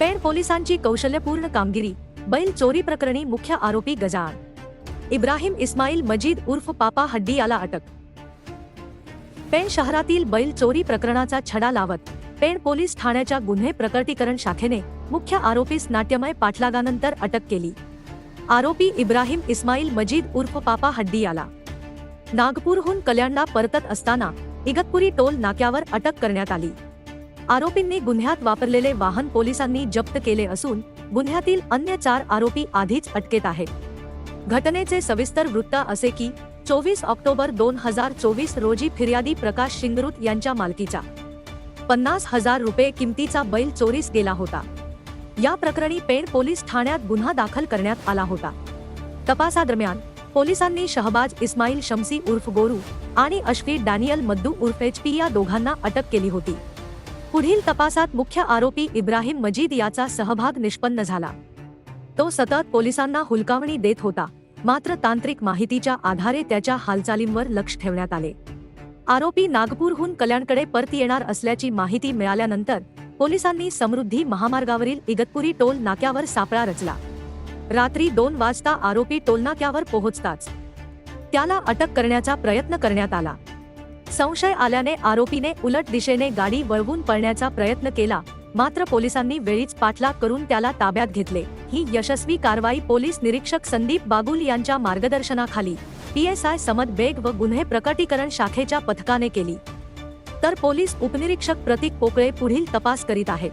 पेण पोलिसांची कौशल्यपूर्ण कामगिरी बैल चोरी प्रकरणी मुख्य आरोपी गजान इब्राहिम इस्माईल मजीद उर्फ पापा हड्डी याला अटक. पेण शहरातील बैल चोरी प्रकरणाचा छडा लावत पेण पोलीस ठाण्याच्या गुन्हे प्रकटीकरण शाखेने मुख्य आरोपीस नाट्यमय पाठलागानंतर अटक केली. आरोपी इब्राहिम इस्माईल मजीद उर्फ पापा हड्डी याला. नागपूरहून कल्याणला परतत असताना इगतपुरी टोल नाक्यावर अटक करण्यात आली. आरोपींनी गुन्ह्यात वापरलेले वाहन पोलिसांनी जप्त केले असून गुन्ह्यातील अन्य चार आरोपी आधीच अटकेत आहेत. घटनेचे सविस्तर वृत्त असे की चोवीस ऑक्टोबर दोन हजार चोवीस रोजी फिर्यादी प्रकाश शिंगरूत यांच्या मालकीचा. पन्नास हजार रुपये किमतीचा बैल चोरीस गेला होता. या प्रकरणी पेण पोलीस ठाण्यात गुन्हा दाखल करण्यात आला होता. तपासादरम्यान पोलिसांनी शहबाज इस्माईल शमसी उर्फ गोरू आणि अश्फी डॅनियल मद्दू उर्फ एच पी या दोघांना अटक केली होती. पुढील तपासात मुख्य आरोपी इब्राहिम मजीद याचा सहभाग निष्पन्न झाला. तो सतत पोलिसांना हुलकावणी देत होता मात्र तांत्रिक माहितीच्या आधारे त्याच्या हालचालींवर लक्ष ठेवण्यात आले. आरोपी नागपूरहून कल्याणकडे परत येणार असल्याची माहिती मिळाल्यानंतर पोलिसांनी समृद्धी महामार्गावरील इगतपुरी टोल नाक्यावर सापळा रचला. रात्री दोन वाजता आरोपी टोलनाक्यावर पोहोचताच त्याला अटक करण्याचा प्रयत्न करण्यात आला. संशय आल्याने आरोपीने उलट दिशेने गाडी वळवून पळण्याचा प्रयत्न केला. मात्र पोलिसांनी वेळीच पाठलाग करून त्याला ताब्यात घेतले. ही यशस्वी कारवाई पोलीस निरीक्षक संदीप बागुल यांच्या मार्गदर्शनाखाली. पीएसआय समद बेग व गुन्हे प्रकटीकरण शाखेच्या पथकाने केली. तर पोलीस उपनिरीक्षक प्रतीक पोकळे पुढील तपास करीत आहेत.